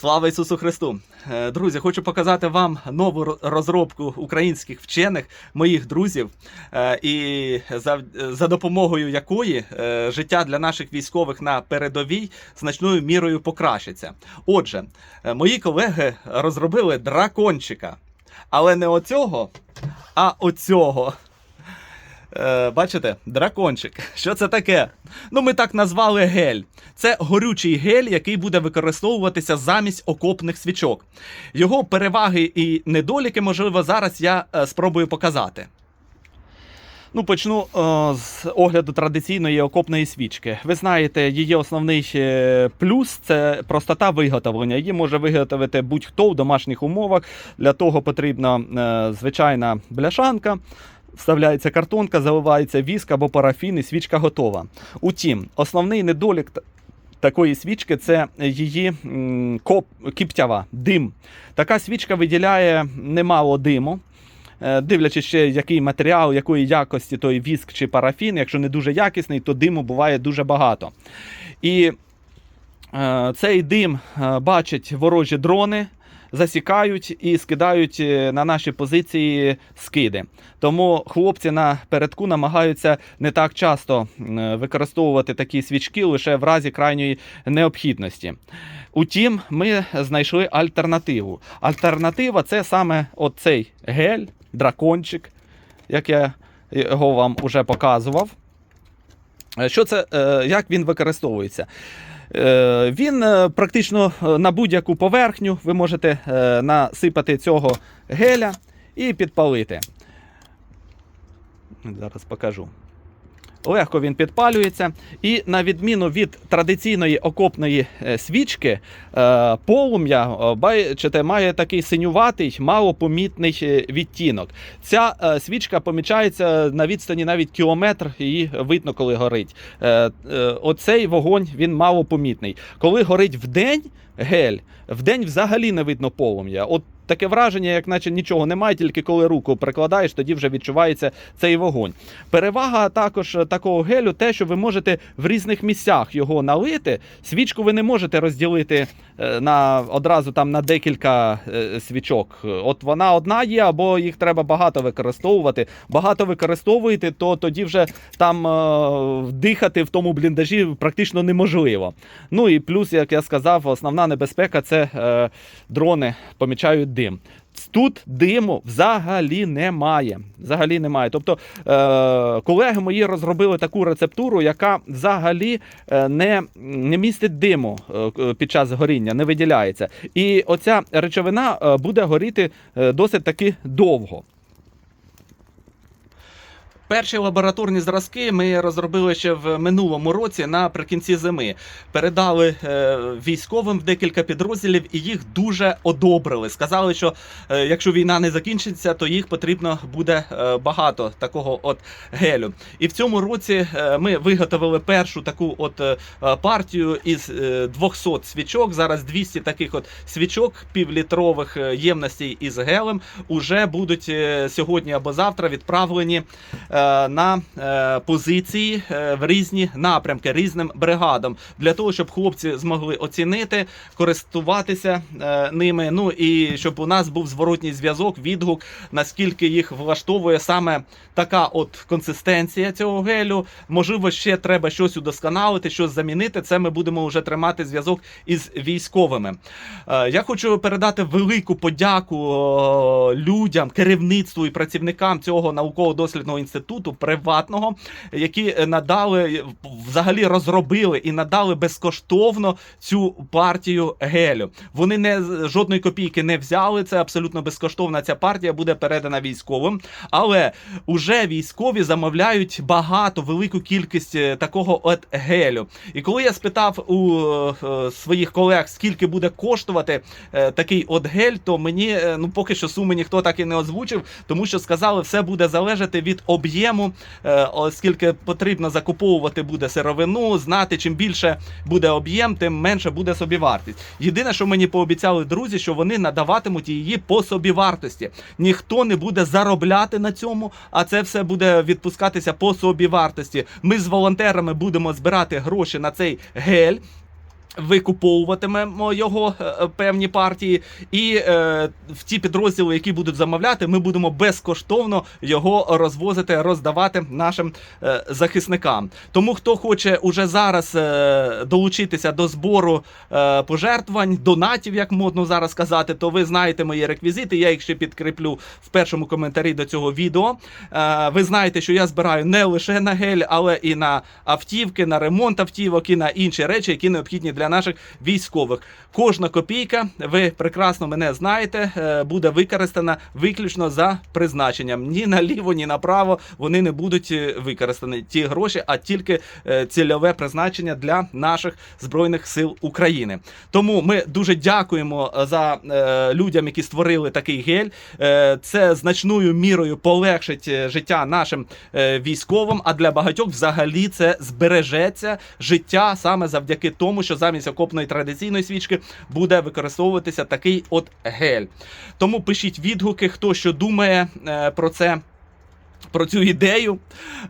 Слава Ісусу Христу! Е, Друзі, хочу показати вам нову розробку українських вчених, моїх друзів, е, і за, за допомогою якої е, життя для наших військових на передовій значною мірою покращиться. Отже, мої колеги розробили дракончика, але не оцього, а оцього. Е, бачите, дракончик. Що це таке? Ну, ми так назвали гель. Це горючий гель, який буде використовуватися замість окопних свічок. Його переваги і недоліки, можливо, зараз я е, спробую показати. Ну, почну е, з огляду традиційної окопної свічки. Ви знаєте, її основний плюс це простота виготовлення. Її може виготовити будь-хто в домашніх умовах. Для того потрібна е, звичайна бляшанка. Вставляється картонка, заливається віск або парафін, і свічка готова. Утім, основний недолік такої свічки це її коп, кіптява, дим. Така свічка виділяє немало диму. Е, Дивлячись ще, який матеріал, якої якості той віск чи парафін, якщо не дуже якісний, то диму буває дуже багато. І е, цей дим е, бачать ворожі дрони, засікають і скидають е, на наші позиції скиди. Тому хлопці на передку намагаються не так часто використовувати такі свічки лише в разі крайньої необхідності. Утім, ми знайшли альтернативу. Альтернатива це саме оцей гель, дракончик, як я його вам уже показував. Е, Що це, е, як він використовується? Е, Він е, практично е, на будь-яку поверхню ви можете насипати цього геля і підпалити. Зараз покажу. Легко він підпалюється. І на відміну від традиційної окопної е, свічки, е, полум'я, бачите, має такий синюватий, малопомітний е, відтінок. Ця свічка помічається на відстані навіть кілометр, її видно, коли горить. Оцей вогонь він малопомітний. Коли горить вдень гель, вдень взагалі не видно полум'я. От таке враження, як наче нічого немає, тільки коли руку прикладаєш, тоді вже відчувається цей вогонь. Перевага також е, такого гелю, те, що ви можете в різних місцях його налити. Свічку ви не можете розділити е, на одразу там на декілька е, свічок. От вона одна є, або їх треба багато використовувати. Багато використовуєте, то тоді вже там е, дихати в тому бліндажі практично неможливо. Ну і плюс, як я сказав, основна небезпека це дрони помічають дим. Тут диму взагалі немає. Взагалі немає. Тобто е, колеги мої розробили таку рецептуру, яка взагалі е, не, не містить диму е, під час горіння, не виділяється. І оця речовина е, буде горіти досить таки довго. Перші лабораторні зразки ми розробили ще в минулому році наприкінці зими. Передали е, військовим в декілька підрозділів і їх дуже одобрили. Сказали, що е, якщо війна не закінчиться, то їх потрібно буде е, багато такого от гелю. І в цьому році ми виготовили першу таку от партію із е, 200 свічок. Зараз 200 таких от свічок півлітрових ємностей із гелем уже будуть сьогодні або завтра відправлені на е, позиції е, в різні напрямки, різним бригадам, для того, щоб хлопці змогли оцінити, користуватися е, ними. Ну і щоб у нас був зворотній зв'язок, відгук, наскільки їх влаштовує саме така от консистенція цього гелю. Можливо, ще треба щось удосконалити, щось замінити. Це ми будемо вже тримати зв'язок із військовими. Е, Я хочу передати велику подяку людям, керівництву і працівникам цього науково-дослідного інституту приватного, які е, надали взагалі розробили і надали безкоштовно цю партію гелю. Вони не жодної копійки не взяли. Це абсолютно безкоштовна ця партія буде передана військовим. Але уже військові замовляють багато, велику кількість е, такого от гелю. І коли я спитав у е, своїх колег, скільки буде коштувати е, такий от гель, то мені е, ну поки що суми ніхто так і не озвучив, тому що сказали, все буде залежати від об'єму, е, оскільки потрібно закуповувати буде сировину, знати чим більше буде об'єм, тим менше буде собівартість. Єдине, що мені пообіцяли друзі, що вони надаватимуть її по собівартості. Ніхто не буде заробляти на цьому, а це все буде відпускатися по собівартості. Ми з волонтерами будемо збирати гроші на цей гель. Викуповуватимемо його е, е, певні партії, і е, в ті підрозділи, які будуть замовляти, ми будемо безкоштовно його розвозити, роздавати нашим е, захисникам. Тому хто хоче уже зараз е, долучитися до збору е, пожертвувань, донатів, як модно зараз казати, то ви знаєте мої реквізити. Я їх ще підкріплю в першому коментарі до цього відео. Е, ви знаєте, що я збираю не лише на гель, але і на автівки, на ремонт автівок і на інші речі, які необхідні для наших військових. Кожна копійка, ви прекрасно мене знаєте, е, буде використана виключно за призначенням. Ні наліво, ні направо вони не будуть е, використані ті гроші, а тільки е, цільове призначення для наших збройних сил України. Тому ми дуже дякуємо за людям, які створили такий гель. Це значною мірою полегшить життя нашим військовим. А для багатьох взагалі це збережеться життя саме завдяки тому, що замість окопної традиційної свічки буде використовуватися такий от гель. Тому пишіть відгуки, хто що думає е, про це. Про цю ідею е,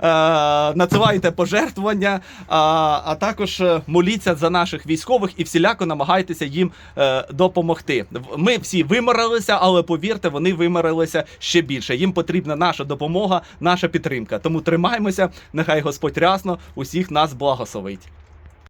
надсилайте пожертвування, а, а також е, моліться за наших військових і всіляко намагайтеся їм е, допомогти. Ми всі виморилися, але повірте, вони виморилися ще більше. Їм потрібна наша допомога, наша підтримка. Тому тримаймося. Нехай Господь рясно усіх нас благословить.